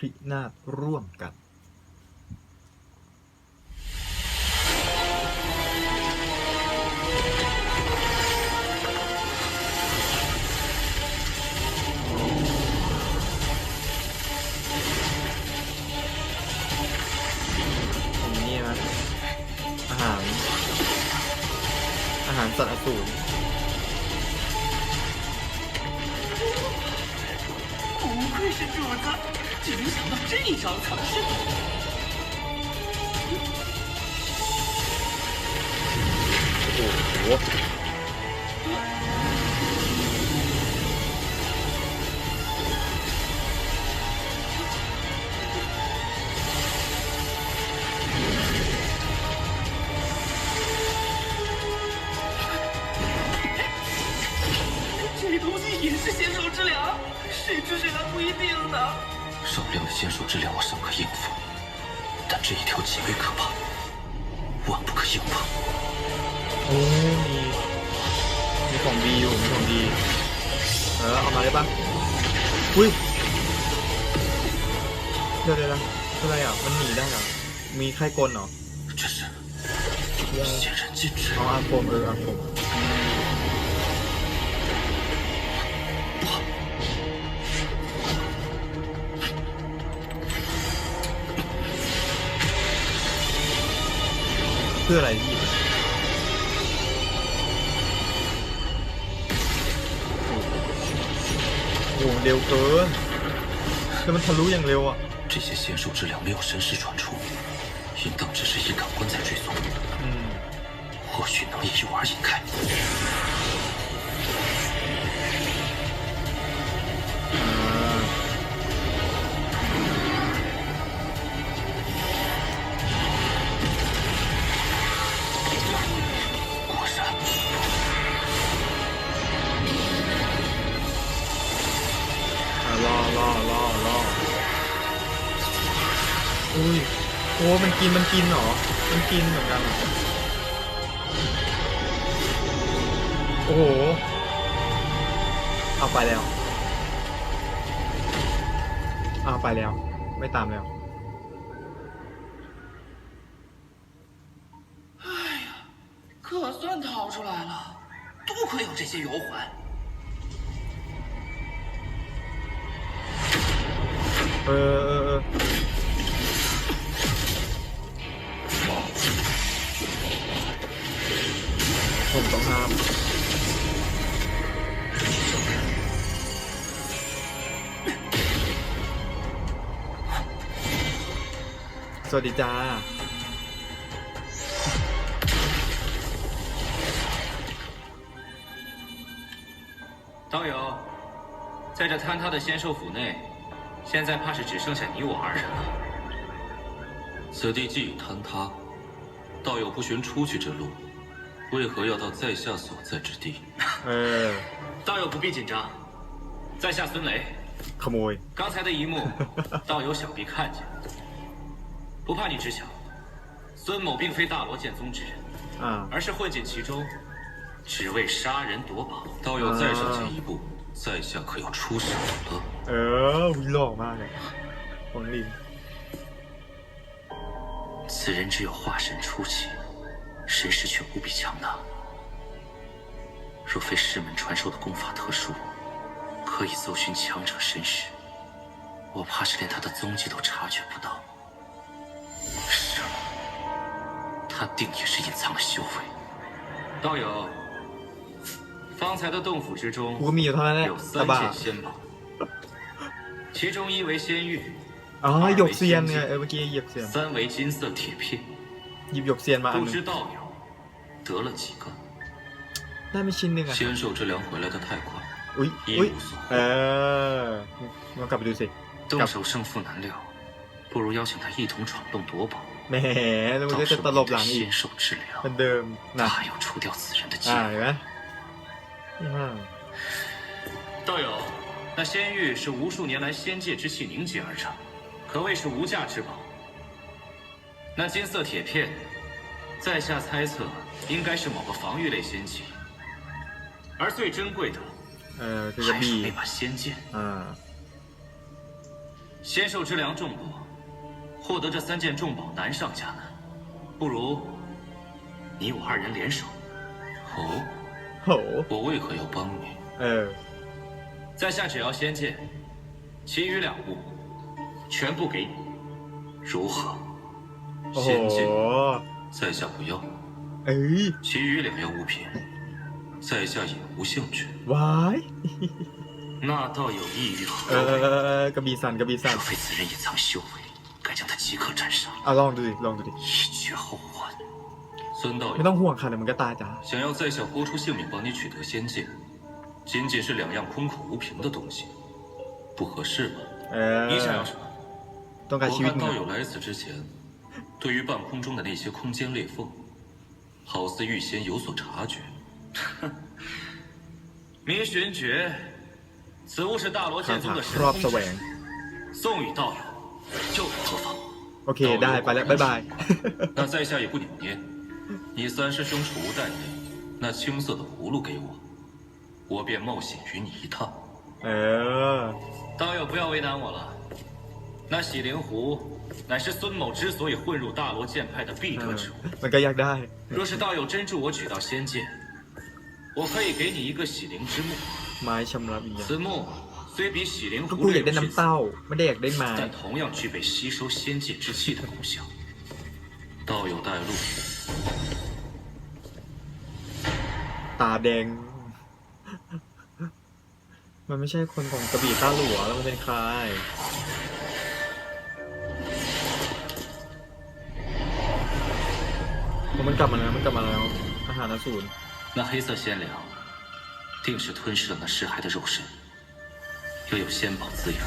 พินาศร่วมกัน อย่างนี้นะอาหาร อาหารสัตว์อสูร 不愧是主子， 没想到这一招藏身。โอ้ 少量的仙兽之粮我尚可应付，但这一条极为可怕，万不可硬碰。 โอ้มีมีของดีอยู่มีของดี เออ เอามาได้ปะอุ้ย เดี๋ยวเดี๋ยวนะอะไรอ่ะ มันหนีได้เหรอ มีใครกลเหรอ 这是仙人禁止 เอา。อาคมเอออาคม เพื่ออะไรพี่โอ้โหเร็วเกินคือมันทะลุอย่างเร็วอ่ะ 这些仙兽之粮没有神识传出，应当只是以感官在追踪， อืม 或许能以诱饵引开。 มันกิน มันกินเหรอ มันกินเหมือนกันเหรอโอ้โห เอาไปแล้ว เอาไปแล้ว ไม่ตามแล้ว 可算逃出来了，多亏有这些油环。 เออ ผมต้องห้าม สวัสดีจ้า 道友，在这坍塌的仙兽府内，现在怕是只剩下你我二人了。此地既已坍塌，道友不寻出去之路， 为何要到在下所在之地？呃，道友不必紧张，在下孙雷。Come on。刚才的一幕，道友想必看见。不怕你知晓，孙某并非大罗剑宗之人，嗯，而是混进其中，只为杀人夺宝。道友再上前一步，在下可要出手了。呃，我老马了，黄林，此人只有化神初期。神识却无比强大？若非师门传授的功法特殊可以搜寻强者神识我怕是连他的踪迹都察觉不到。是了他定也是隐藏了修为。道友方才的洞府之中有三件仙宝其中一为仙玉啊有一件三为金色铁片。不知道有得了几个？ ได้ไม่ชิ้นหนึ่งอ่ะ 仙兽之粮回来的太快， อุ้ย 一 อุ้ย 无所 เอ 获。 อลองกลับไปดูสิ 动手胜负难料，不如邀请他一同闯洞夺宝， แหมแล้วมัน 到 ก็ 时 จะ 候 ตลบ 你 หลั 的 งอีก 仙兽之 เหมือน 粮， เดิมนะ 大有除掉此人的机 อ่า 会。 เห็นไหมอ่า 道友，那仙玉是无数年来仙界之气凝结而成，可谓是无价之宝。那金色铁片， 在下猜测应该是某个防御类仙器而最珍贵的还是那把仙剑。嗯仙兽之粮众多获得这三件重宝难上加难。不如你我二人联手。哦？我为何要帮你？在下只要仙剑其余两物全部给你。如何？仙剑。在下不要， เอ้ย 其余两样物品，在下也无兴趣。 วาย 那倒有异于 เอ 何为？ อกระบี่สั่นกระบี่สั่น 若非此人隐藏修为，该将他即刻斩杀， อ่ะลองดูดิลองดูดิ 以绝后患。孙道 ไม่ต้อ 友， งห่วงค่ะเดี๋ยวมันก็ตายจ้า 想要在下豁出性命帮你取得仙剑，仅仅是两样空口无凭的东西，不合适吧？ เออ 你想要什么？ ต้องการ 我 ชีวิต 看 มึง 道 อะ 友来此之前， 对于半空中的那些空间裂缝，好似预先有所察觉。迷寻诀，此物是大罗 คา 剑宗 ถา 的 ค 神 รอบ 通 แสว 之 ง 术，送与道友，又有何妨？ โอเค ได้ไปแล้วบ๊ายบาย 那在下也不扭捏，你三师兄储物袋内那青色的葫芦给我，我便冒险与你一趟。 เออ 道友不要为难我了。 那喜灵壶乃是孙某之所以混入大罗剑派的必 เอ 得 อ 之物。 มันก็อยากได้ 若是道友真助我取到仙剑，我可以给你一个喜灵之木。 ไม้ชำระวิญญาณ 此木虽比喜灵 ก็ 壶 กูอ 略 ยากได้ 有逊 น้ำ 色， เต้า ไม่ได้อยากได้ไม้ 但同样具备吸收仙界之气的功效。道友带路。 ตาแดง มันไม่ใช่คนของกระบี่ต้าหลัวแล้วมันเป็นใคร โอ้มันกลับมาแล้วมันกลับมาแล้ว อาหารอสูร 那黑色仙粮，定是吞噬了那尸骸的肉身，又有仙宝滋养，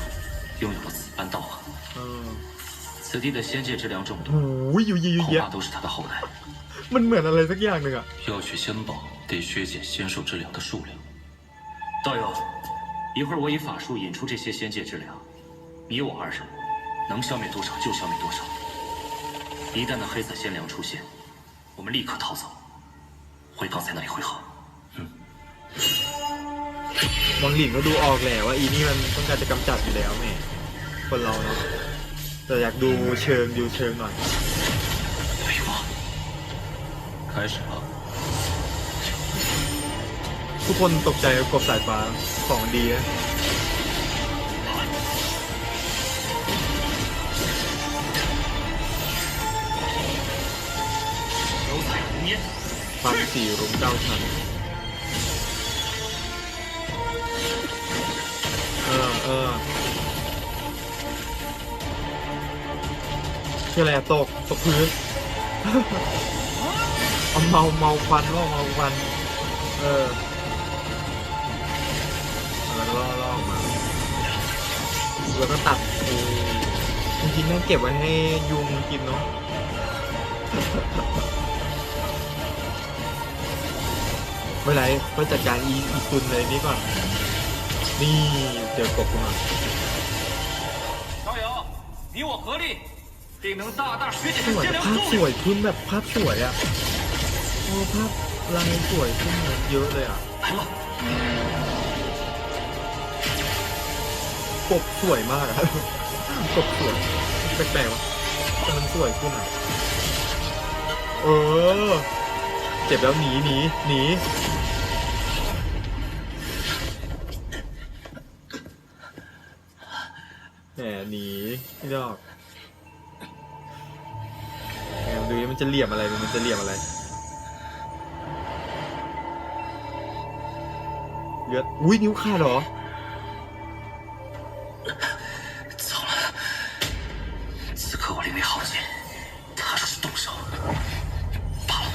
拥有了此般道行。 เออ 此地的仙界之粮众 โอ้ 多， ยอยู่เยอะ 恐 แยะ 怕都是他的后代。 มันเหมือนอะไรสักอย่างหนึ่งอะ 要取仙宝，得削减仙兽之粮的数量。道友，一会儿我以法术引出这些仙界之粮，你我二人能消灭多少就消灭多少。一旦那黑色仙粮出现， 我们立刻逃走，回刚才那里汇合。 มองหลินก็ดูออกแหละว่าอีนี่มันต้องการจะกำจัดอยู่แล้วแม่คนเราเนาะแต่อยากดูเชิงดูเชิงหน่อย 废话，开始吧。 ทุกคนตกใจกับกบสายฟ้าของดีนะ เนี้ยฟันสี่รุมเก้าชั้นเออเออคืออะไรตกตกพื้น เอาเมาเมาฟันล่าเมาฟันเออเออล่อลอกมาแล้วก็ตัดเออจริงๆต้องเก็บไว้ให้ยุงกินเนาะ ไม่เป็นไรก็จัดการอีอีซุนเลยนี่ก่อน นี่เจอกบกูมา 道友，你我合力，定能大大削减 สวย 这仙 ภา 粮 พ 数 ส 量。 วยขึ้นแบบภาพสวยอะโอ้ภาพลายสวยขึ้นเยอะเลยอะ 来了， กบสวยมากอะ กบสวยแปลกๆวะแต่มันสวยขึ้นอะเออ เจ็บแล้วหนีหนีหนี หมหนีพี่ดอกแหมดูดิมันจะเหลี่ยมอะไรดูมันจะเหลี่ยมอะไรเลือดอุ้ยนิ้วขาดเหรอ 糟了！此刻我灵力耗尽，他若是动手，罢了。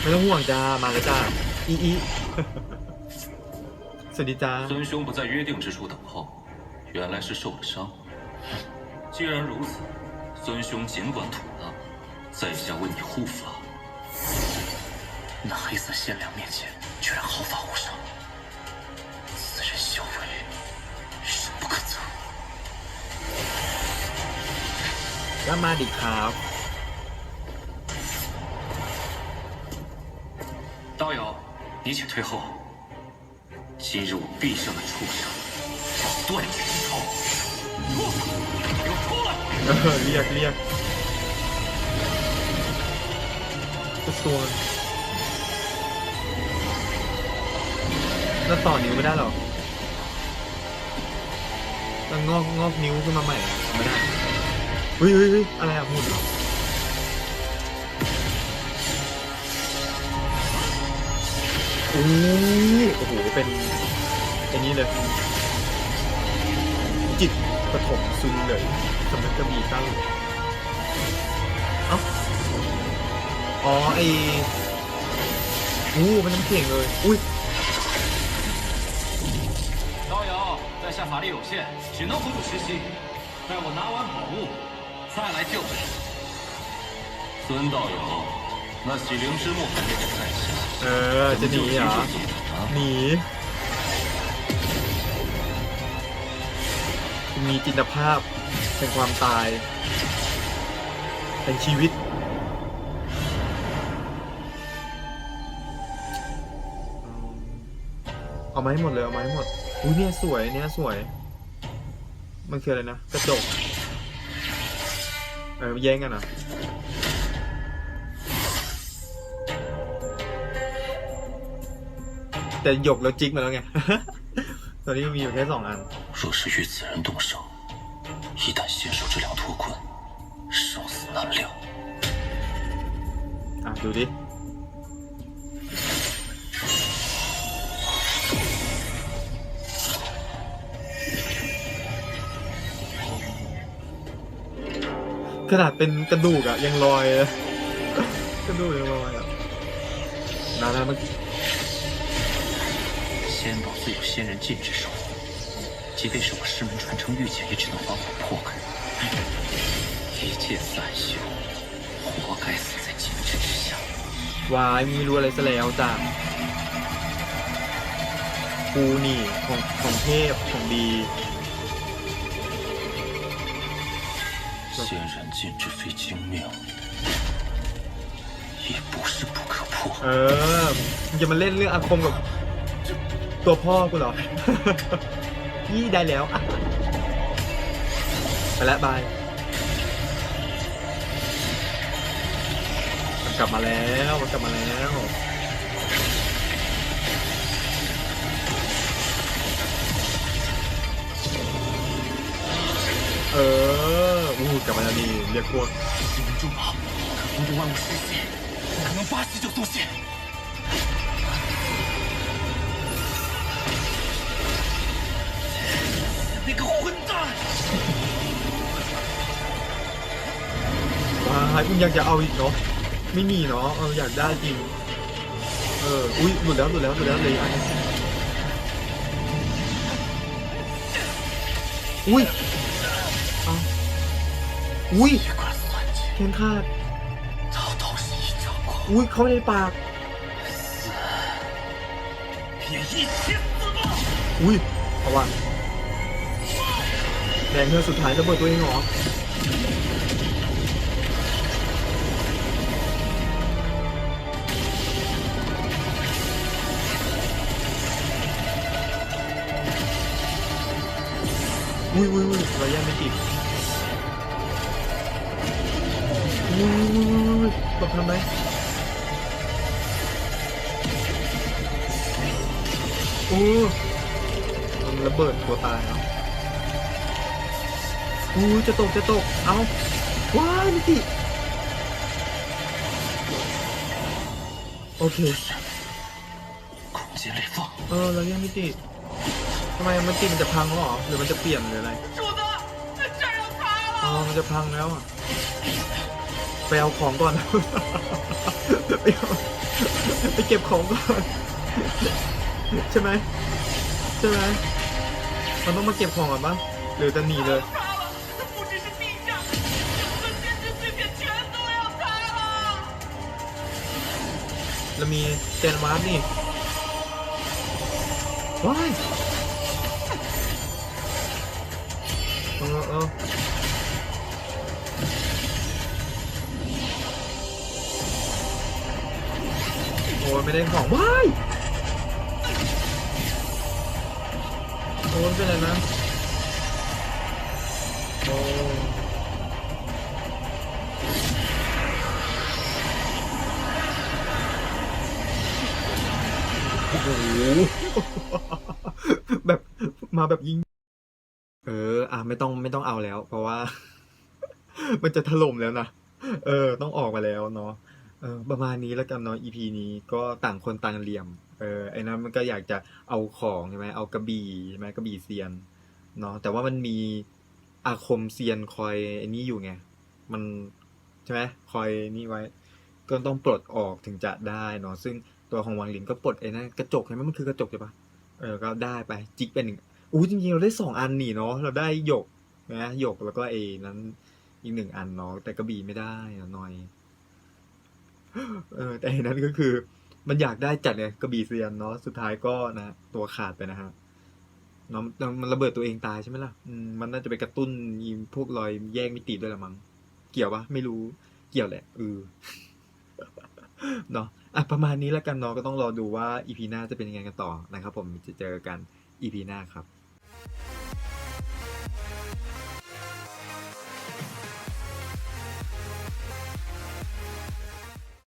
ไม่ต้องห่วงจ้า มาแล้วจ้า อีอี สวัสดีจ้า 孙兄不在约定之处等候， 原来是受了伤。既然如此，孙兄尽管妥当，在下为你护法。那黑色仙梁面前，居然毫发无伤。此人修为，深不可测。阿玛尼塔。道友，你且退后，今日我必将那畜生断绝。 เออเรียกเรียกตัวแล้วต่อนิ้วไม่ได้หรอแล้วงอกงอกนิ้วขึ้นมาใหม่ไม่ได้เฮ้ยเฮ้ยอะไรอะหุ่นเหรอโอ้โอ้โหเป็นอย่างนี้เลยจิต ปฐมซุนเลยสำนักกระบี่ตั้งเอ้า อ๋อ ไออู้มันน้ำเข่งเลย อุ้ย 招摇在下法力有限，只能辅助实习。待我拿完宝物，再来救你。孙道友，那喜灵之木还没有在下， เออ จะ มีจินตภาพแห่งความตายแห่งชีวิต เอามาให้หมดเลย เอามาให้หมด อุ้ยเนี่ยสวย เนี่ยสวย มันคืออะไรนะ กระจก เออแย่งกันเหรอ่ะ แต่หยกแล้วจิกมาแล้วไง ตอนนี้มีอยู่แค่สองอัน 若是与此人动手， 一旦信手这两脱困，生死难料。 อ่ะ ดูดิ ขนาดเป็นกระดูกอะยังลอยเลย กระดูกยังลอยอะนานามัน 仙宝自有仙人禁制守护，即便是我师门传承玉简，也只能把我破开。 一介散修，活该死在禁制之下。 วายมีรู้อะไรซะแล้วจ้ะกูนี่ของของเทพของดี 仙人禁制非精妙，也不是不可破。 เออมึงจะมาเล่นเรื่องอาคมกับตัวพ่อกูเหรอ ยี่ได้แล้วอ่ะ ไปแล้วบายมันกลับมาแล้วมันกลับมาแล้วเอออู้กลับมาแล้วนี่เรียกพวก 내가 혼자 ว้ายมึงอยากจะเอาอีกเนาะไม่มีเนาะเอออยากได้จริง เอออุ้ยหลุแล้วหลุแล้วหลุแลเลยอุ้ยอุ้ย 이걸 쏜지นขาด저อุ้ยเขาในปากอุ้ยเอาว่ะ แดงเธอสุดท้ายจะเบิดตัวเองเหรออุ้ยอุ้ยอุ้ยเราย่งไม่ติดอุ้ยอุ้ยอุ้ยอุ้ยหลบทำไมโอ้มันระเบิดตัวตายแล้ว อู้จะตกจะตก เอาว้ามิติโอเคเออเราเรียกมิติทำไมมันติมันจะพังหรอหรือมันจะเปลี่ยนหรืออะไรอ๋อมันจะพังแล้วอะไปเอาของก่อนไปไปเก็บของก่อนใช่ไหมใช่ไหมมันต้องมาเก็บของก่อนบ้างหรือจะหนีเลย เรามีเจนวาร์ปนี่ว้ายเออเออโอ้ยไม่ได้ของว้ายโอ้ยเป็นไรนะ แบบมาแบบยิง เออ อะไม่ต้องไม่ต้องเอาแล้ว เพราะว่า มันจะถล่มแล้วนะ เออ ต้องออกมาแล้วเนาะ เออ ประมาณนี้แล้วกันเนาะ EP นี้ก็ต่างคนต่างเหลี่ยม เออ ไอ้นั้นมันก็อยากจะเอาของใช่ไหมเอากระบี่ใช่ไหมกระบี่เซียน เนาะ แต่ว่ามันมีอาคมเซียนคอยไอ้นี้อยู่ไง มันใช่ไหมคอยนี่ไว้ ก็ต้องปลดออกถึงจะได้เนาะ ซึ่ง ตัวของวังหลินก็ปลดไอ้นั่นกระจกใช่ไหมมันคือกระจกใช่ปะเออก็ได้ไปจิกเป็นหนึ่งอู้จริงๆเราได้สองอันนี่เนาะเราได้หยกนะหยกแล้วก็เอนั้นอีกหนึ่งอันเนาะแต่กระบี่ไม่ได้อะหน่อย เออ แต่อันนั้นก็คือ มันอยากได้จัดเลยกระบี่เซียนเนาะสุดท้ายก็นะตัวขาดไปนะฮะเนาะมันระเบิดตัวเองตายใช่ไหมล่ะอืมมันน่าจะไปกระตุ้นอีพวกรอยแยกมิติด้วยละมั้งเกี่ยวปะไม่รู้เกี่ยวแหละเออเนาะ อะประมาณนี้แล้วกันเนาะก็ต้องรอดูว่าอีพีหน้าจะเป็นยังไงกันต่อนะครับผมจะเจอกันอีพีหน้าครับ